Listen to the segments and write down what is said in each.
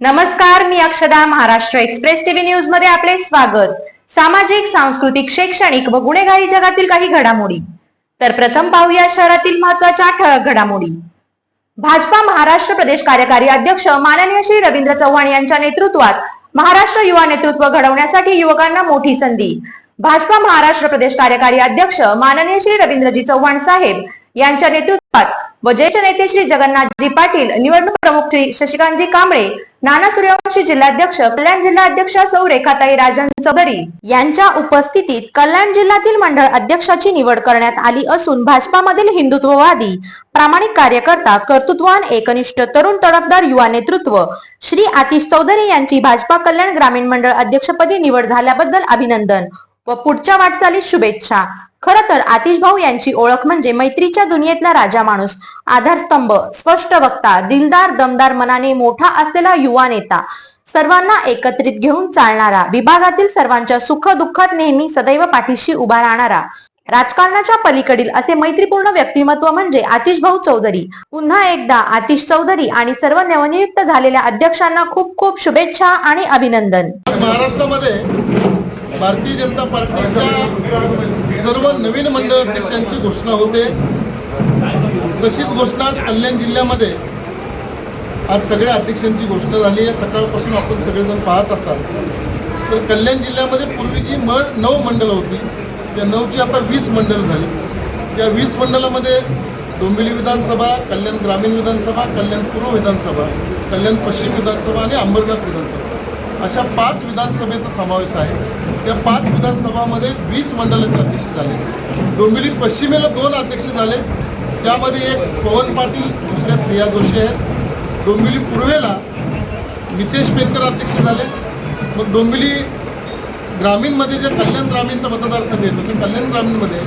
नमस्कार मी अक्षदा Maharashtra express TV न्यूजमध्ये आपले स्वागत. सामाजिक सांस्कृतिक शैक्षणिक व गुन्हेगारी जगातील काही घडामोडी. तर प्रथम पाहूया शहरातील महत्त्वाच्या ठळक घडामोडी. भाजपा महाराष्ट्र प्रदेश कार्यकारी अध्यक्ष माननीय श्री रवींद्र चव्हाण यांच्या नेतृत्वात महाराष्ट्र युवा नेतृत्व घडवण्यासाठी युवकांना मोठी संधी. भाजपा महाराष्ट्र प्रदेश कार्यकारी अध्यक्ष माननीय श्री रवींद्रजी चव्हाण साहेब यांच्या नेतृत्वात व ज्येष्ठ नेते श्री जगन्नाथजी पाटील निवडणूक प्रमुख श्री शशिकांतजी कांबळे नाना सूर्यवंशी जिल्हाध्यक्ष कल्याण जिल्हा अध्यक्ष सौ रेखाताई राजन चौधरी यांच्या उपस्थितीत कल्याण जिल्ह्यातील मंडळ अध्यक्षाची निवड करण्यात आली असून भाजपामधील हिंदुत्ववादी प्रामाणिक कार्यकर्ता कर्तृत्वान एकनिष्ठ तरुण तडफदार युवा नेतृत्व श्री आतिश चौधरी यांची भाजपा कल्याण ग्रामीण मंडळ अध्यक्षपदी निवड झाल्याबद्दल अभिनंदन. व पुढच्या वाटचालीस शुभेच्छा. खर तर आतिश भाऊ यांची ओळख म्हणजे मैत्रीच्या दुनियेतला राजा माणूस. आधारस्तंभ स्पष्ट वक्ता दिलदार दमदार मनाने मोठा असलेला युवा नेता. सर्वांना एकत्रित घेऊन चालणारा विभागातील सर्वांच्या सुख दुःखात नेहमी सदैव पाठीशी उभा राहणारा. राजकारणाच्या पलीकडील असे मैत्रीपूर्ण व्यक्तिमत्व म्हणजे आतिश भाऊ चौधरी. पुन्हा एकदा आतिश चौधरी आणि सर्व नवनियुक्त झालेल्या अध्यक्षांना खूप खूप शुभेच्छा आणि अभिनंदन. महाराष्ट्रामध्ये भारतीय जनता पार्टीच्या सर्व नवीन मंडळ अध्यक्षांची घोषणा होते. तशीच घोषणा आज कल्याण जिल्ह्यामध्ये आज सगळ्या अध्यक्षांची घोषणा झाली आहे. सकाळपासून आपण सगळेजण पाहत असाल. तर कल्याण जिल्ह्यामध्ये पूर्वी जी म नऊ मंडळं होती त्या नऊची आता वीस मंडळं झाली. त्या वीस मंडळामध्ये डोंबिवली विधानसभा कल्याण ग्रामीण विधानसभा कल्याण पूर्व विधानसभा कल्याण पश्चिम विधानसभा आणि अंबरनाथ विधानसभा. अशा पाच विधानसभेचा समावेश आहे. त्या पाच विधानसभामध्ये वीस मंडळाचे अध्यक्ष झाले. डोंबिवली पश्चिमेला दोन अध्यक्ष झाले. त्यामध्ये एक पवन पाटील दुसरे प्रिया जोशी आहेत. डोंबिवली पूर्वेला नितेश पेनकर अध्यक्ष झाले. मग डोंबिवली ग्रामीणमध्ये जे कल्याण ग्रामीणचा मतदारसंघ येतो ते कल्याण ग्रामीणमध्ये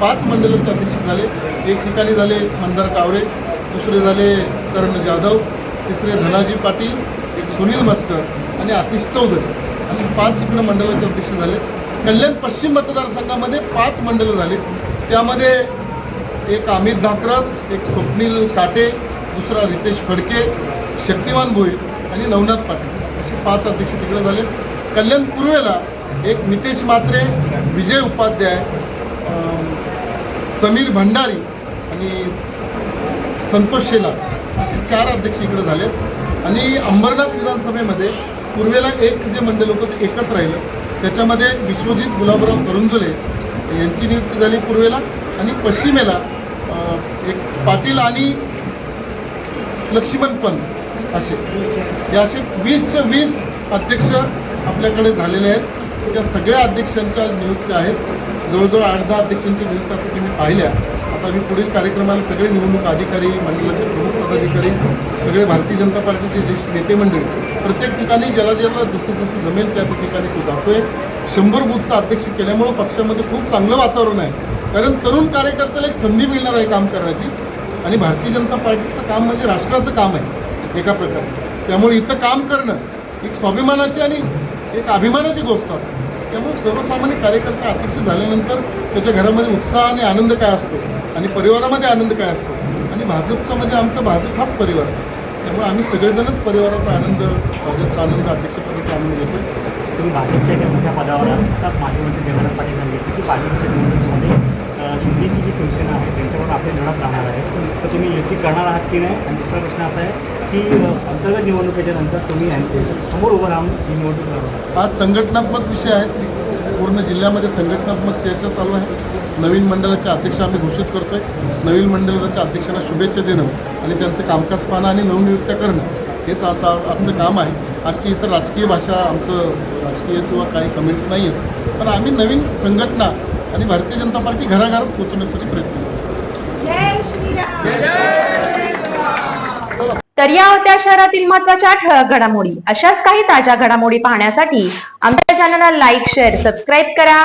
पाच मंडळाचे अध्यक्ष झाले. एक ठिकाणी झाले मंदार कावरे दुसरे झाले कर्ण जाधव तिसरे धनाजी पाटील सुनील मस्कर आणि आतिश चौधरी असे पाच इकडं मंडळाचे अध्यक्ष झाले. कल्याण पश्चिम मतदारसंघामध्ये पाच मंडळं झाली. त्यामध्ये एक अमित धाकरस एक स्वप्नील काटे दुसरा रितेश फडके शक्तिमान भोई आणि नवनाथ पाटील असे पाच अध्यक्ष तिकडे झाले. कल्याण पूर्वेला एक नितेश मात्रे विजय उपाध्याय समीर भंडारी आणि संतोष शेला असे चार अध्यक्ष इकडे झाले आणि अंबरनाथ विधानसभेमध्ये पूर्वेला एक जे मंडल होतं ते एकच राहिलं. त्याच्यामध्ये विश्वजित गुलाबराव करुंजुले यांची नियुक्ती झाली पूर्वेला आणि पश्चिमेला एक पाटील आणि लक्ष्मण पंत असे. हे असे वीसच्या वीस अध्यक्ष आपल्याकडे झालेले आहेत. त्या सगळ्या अध्यक्षांच्या नियुक्त्या आहेत. जवळजवळ आठ दहा अध्यक्षांची नियुक्त्या आता तुम्ही पाहिल्या. आता मी पुढील कार्यक्रमाला सगळे निवडणूक अधिकारी मंडळाचे प्रमुख पदाधिकारी सगळे भारतीय जनता पार्टीचे ज्येष्ठ नेते मंडळी प्रत्येक ठिकाणी ज्याला ज्याला जसं जसं जमेल त्या त्या ठिकाणी तो जातोय. शंभर बुथचा अध्यक्ष केल्यामुळं पक्षामध्ये खूप चांगलं वातावरण आहे. कारण तरुण कार्यकर्त्याला एक संधी मिळणार आहे काम करण्याची आणि भारतीय जनता पार्टीचं काम म्हणजे राष्ट्राचं काम आहे एका प्रकारे. त्यामुळे इथं काम करणं एक स्वाभिमानाची आणि एक अभिमानाची गोष्ट असते. त्यामुळे सर्वसामान्य कार्यकर्ता अध्यक्ष झाल्यानंतर त्याच्या घरामध्ये उत्साह आणि आनंद काय असतो? आणि परिवारामध्ये आनंद काय असतो? आणि भाजपचा म्हणजे आमचा भाजप हाच परिवार. आहे त्यामुळे आम्ही सगळेजणच परिवाराचा आनंद भाजपचा आनंद अध्यक्षपदाचा आनंद घेतो तुम्ही भाजपच्या एका मोठ्या पदावर आहात. आता माजी मंत्री देवेंद्र पाटील यांनी की पालिकेच्या निवडणुकीमध्ये शिंदेची जी शिवसेना आहे त्यांच्यावर आपली लढत राहणार आहे. तर तुम्ही युती करणार आहात की नाही? आणि दुसरा प्रश्न असा आहे की अंतर्गत निवडणुकीच्या नंतर तुम्ही आणि त्यांच्यासमोर उभं राहून ही निवडणूक लढवणार आज संघटनात्मक विषय आहेत. पूर्ण जिल्ह्यामध्ये संघटनात्मक चर्चा चालू आहे. नवीन मंडळाचे अध्यक्ष आम्ही घोषित करतोय. नवीन मंडळाच्या अध्यक्षांना शुभेच्छा देणं आणि त्यांचं कामकाज पाहणं आणि नवनियुक्त्या करणं हेच आज आमचं काम आहे. आजची इतर राजकीय भाषा आमचं राजकीय किंवा काही कमेंट्स नाही आहेत पण आम्ही नवीन संघटना आणि भारतीय जनता पार्टी घराघरात पोहोचवण्यासाठी प्रयत्न करतो तर या होत्या शहरातील महत्त्वाच्या ठळक घडामोडी. अशाच काही ताज्या घडामोडी पाहण्यासाठी आमच्या चॅनलला लाईक शेअर सबस्क्राईब करा.